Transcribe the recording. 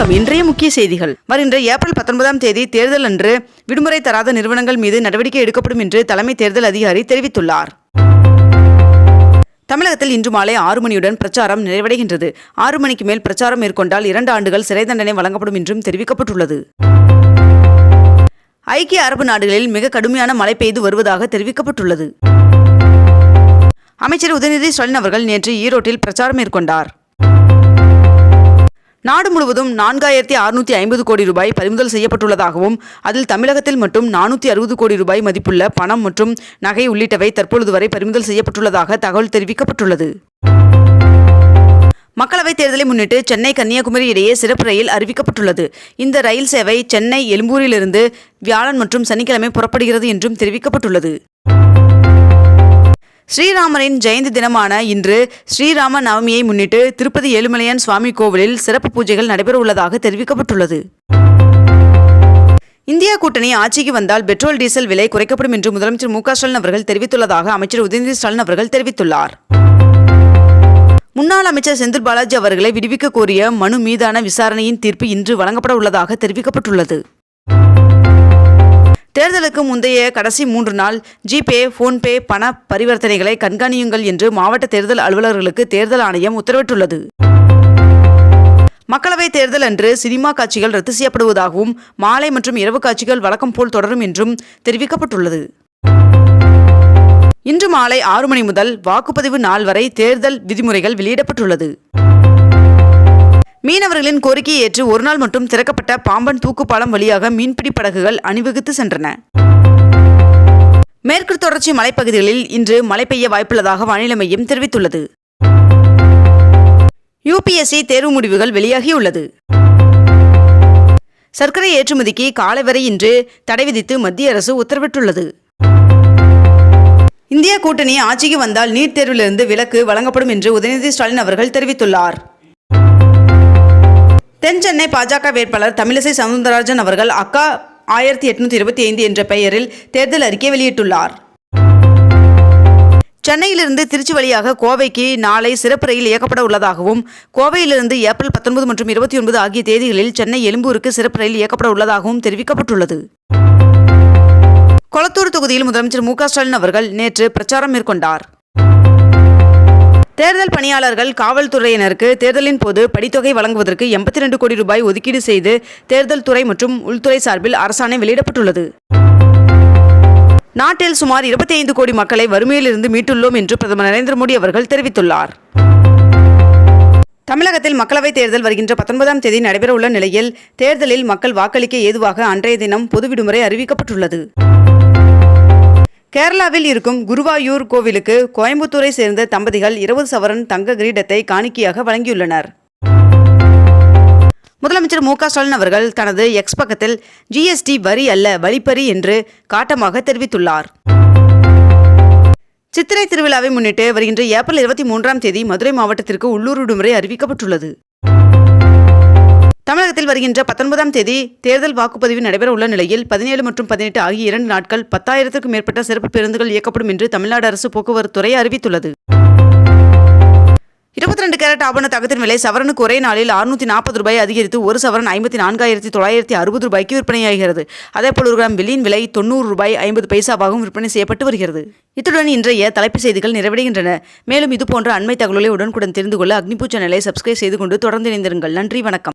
வணக்கம். இன்றைய முக்கிய செய்திகள். வருகின்ற ஏப்ரல் பத்தொன்பதாம் தேதி தேர்தல் அன்று விடுமுறை தராத நிறுவனங்கள் மீது நடவடிக்கை எடுக்கப்படும் என்று தலைமை தேர்தல் அதிகாரி தெரிவித்துள்ளார். தமிழகத்தில் இன்று மாலை ஆறு மணியுடன் பிரச்சாரம் நிறைவடைகின்றது. ஆறு மணிக்கு மேல் பிரச்சாரம் மேற்கொண்டால் இரண்டு ஆண்டுகள் சிறை தண்டனை வழங்கப்படும் என்றும் தெரிவிக்கப்பட்டுள்ளது. ஐக்கிய அரபு நாடுகளில் மிக கடுமையான மழை பெய்து வருவதாக தெரிவிக்கப்பட்டுள்ளது. அமைச்சர் உதயநிதி ஸ்டாலின் அவர்கள் நேற்று ஈரோட்டில் பிரச்சாரம் மேற்கொண்டார். நாடு முழுவதும் நான்காயிரத்தி அறுநூத்தி ஐம்பது கோடி ரூபாய் பறிமுதல் செய்யப்பட்டுள்ளதாகவும் அதில் தமிழகத்தில் மட்டும் நானூற்றி அறுபது கோடி ரூபாய் மதிப்புள்ள பணம் மற்றும் நகை உள்ளிட்டவை தற்பொழுது வரை பறிமுதல் செய்யப்பட்டுள்ளதாக தகவல் தெரிவிக்கப்பட்டுள்ளது. மக்களவைத் தேர்தலை முன்னிட்டு சென்னை கன்னியாகுமரி இடையே சிறப்பு ரயில் அறிவிக்கப்பட்டுள்ளது. இந்த ரயில் சேவை சென்னை எழும்பூரிலிருந்து வியாழன் மற்றும் சனிக்கிழமை புறப்படுகிறது என்றும் தெரிவிக்கப்பட்டுள்ளது. ஸ்ரீராமரின் ஜெயந்தி தினமான இன்று ஸ்ரீராம நவமியை முன்னிட்டு திருப்பதி ஏழுமலையான் சுவாமி கோவிலில் சிறப்பு பூஜைகள் நடைபெற உள்ளதாக தெரிவிக்கப்பட்டுள்ளது. இந்தியா கூட்டணி ஆட்சிக்கு வந்தால் பெட்ரோல் டீசல் விலை குறைக்கப்படும் என்று முதலமைச்சர் மு ஸ்டாலின் அவர்கள் தெரிவித்துள்ளதாக அமைச்சர் உதயநிதி ஸ்டாலின் அவர்கள் தெரிவித்துள்ளார். முன்னாள் அமைச்சர் செந்தில் பாலாஜி அவர்களை விடுவிக்க கோரிய மனு மீதான விசாரணையின் தீர்ப்பு இன்று வழங்கப்பட உள்ளதாக தெரிவிக்கப்பட்டுள்ளது. தேர்தலுக்கு முந்தைய கடைசி மூன்று நாள் ஜிபே போன்பே பண பரிவர்த்தனைகளை கண்காணியுங்கள் என்று மாவட்ட தேர்தல் அலுவலர்களுக்கு தேர்தல் ஆணையம் உத்தரவிட்டுள்ளது. மக்களவைத் தேர்தல் அன்று சினிமா காட்சிகள் ரத்து செய்யப்படுவதாகவும் மாலை மற்றும் இரவு காட்சிகள் வழக்கம் போல் தொடரும் என்றும் தெரிவிக்கப்பட்டுள்ளது. இன்று மாலை ஆறு மணி முதல் வாக்குப்பதிவு நாள் வரை தேர்தல் விதிமுறைகள் வெளியிடப்பட்டுள்ளது. மீனவர்களின் கோரிக்கையை ஏற்று ஒருநாள் மட்டும் திறக்கப்பட்ட பாம்பன் தூக்குப்பாலம் வழியாக மீன்பிடி படகுகள் அணிவகுத்து சென்றன. மேற்கு தொடர்ச்சி மலைப்பகுதிகளில் இன்று மழை பெய்ய வாய்ப்புள்ளதாக வானிலை மையம் தெரிவித்துள்ளது. யுபிஎஸ்சி தேர்வு முடிவுகள் வெளியாகியுள்ளது. சர்க்கரை ஏற்றுமதிக்கு காலை வரை இன்று தடை விதித்து மத்திய அரசு உத்தரவிட்டுள்ளது. இந்தியா கூட்டணி ஆட்சிக்கு வந்தால் நீட் தேர்விலிருந்து விலக்கு வழங்கப்படும் என்று உதயநிதி ஸ்டாலின் அவர்கள் தெரிவித்துள்ளார். தென்சென்னை பாஜக வேட்பாளர் தமிழிசை சவுந்தரராஜன் அவர்கள் அக்கா ஆயிரத்தி எட்நூத்தி இருபத்தி ஐந்து என்ற பெயரில் தேர்தல் அறிக்கை வெளியிட்டுள்ளார். சென்னையிலிருந்து திருச்சி வழியாக கோவைக்கு நாளை சிறப்பு ரயில் இயக்கப்பட உள்ளதாகவும் கோவையிலிருந்து ஏப்ரல் பத்தொன்பது மற்றும் இருபத்தி ஒன்பது ஆகிய தேதிகளில் சென்னை எழும்பூருக்கு சிறப்பு ரயில் இயக்கப்பட உள்ளதாகவும் தெரிவிக்கப்பட்டுள்ளது. கொளத்தூர் தொகுதியில் முதலமைச்சர் மு க ஸ்டாலின் அவர்கள் நேற்று பிரச்சாரம் மேற்கொண்டார். தேர்தல் பணியாளர்கள் காவல்துறையினருக்கு தேர்தலின் போது படித்தொகை வழங்குவதற்கு எண்பத்தி ரெண்டு கோடி ரூபாய் ஒதுக்கீடு செய்து தேர்தல் துறை மற்றும் உள்துறை சார்பில் அரசாணை வெளியிடப்பட்டுள்ளது. நாட்டில் சுமார் இருபத்தி ஐந்து கோடி மக்களை வறுமையிலிருந்து மீட்டுள்ளோம் என்று பிரதமர் நரேந்திர மோடி அவர்கள் தெரிவித்துள்ளார். தமிழகத்தில் மக்களவைத் தேர்தல் வருகின்ற பத்தொன்பதாம் தேதி நடைபெறவுள்ள நிலையில் தேர்தலில் மக்கள் வாக்களிக்க ஏதுவாக அன்றைய தினம் பொது விடுமுறை அறிவிக்கப்பட்டுள்ளது. கேரளாவில் இருக்கும் குருவாயூர் கோவிலுக்கு கோயம்புத்தூரை சேர்ந்த தம்பதிகள் இருபது சவரன் தங்க கிரீடத்தை காணிக்கையாக வழங்கியுள்ளனர். முதலமைச்சர் மு க ஸ்டாலின் அவர்கள் தனது எக்ஸ் பக்கத்தில் ஜிஎஸ்டி வரி அல்ல வழிப்பறி என்று காட்டமாக தெரிவித்துள்ளார். சித்திரை திருவிழாவை முன்னிட்டு வருகின்ற ஏப்ரல் இருபத்தி மூன்றாம் தேதி மதுரை மாவட்டத்திற்கு உள்ளூர் விடுமுறை அறிவிக்கப்பட்டுள்ளது. தமிழகத்தில் வருகின்ற பத்தொன்பதாம் தேதி தேர்தல் வாக்குப்பதிவு நடைபெற உள்ள நிலையில் பதினேழு மற்றும் பதினெட்டு ஆகிய இரண்டு நாட்கள் பத்தாயிரத்திற்கும் மேற்பட்ட சிறப்பு பேருந்துகள் இயக்கப்படும் என்று தமிழ்நாடு அரசு போக்குவரத்து துறை அறிவித்துள்ளது. இருபத்தி ரெண்டு கேரட் ஆபண தகத்தின் விலை சவரனுக்கு ஒரே நாளில் அறுநூத்தி நாற்பது ரூபாய் அதிகரித்து ஒரு சவரன் ஐம்பத்தி நான்காயிரத்தி தொள்ளாயிரத்தி அறுபது ரூபாய்க்கு விற்பனையாகிறது. அதேபோல் ஒரு கிராம் வெள்ளியின் விலை தொண்ணூறு ரூபாய் ஐம்பது பைசாவாகவும் விற்பனை செய்யப்பட்டு வருகிறது. இத்துடன் இன்றைய தலைப்பு செய்திகள் நிறைவடைகின்றன. மேலும் இதுபோன்ற அண்மை தகவலை உடனுக்குடன் தெரிந்து கொள்ள அக்னிபூ சேனலை சப்ஸ்கிரைப் செய்து கொண்டு தொடர்ந்து இணைந்திருங்கள். நன்றி வணக்கம்.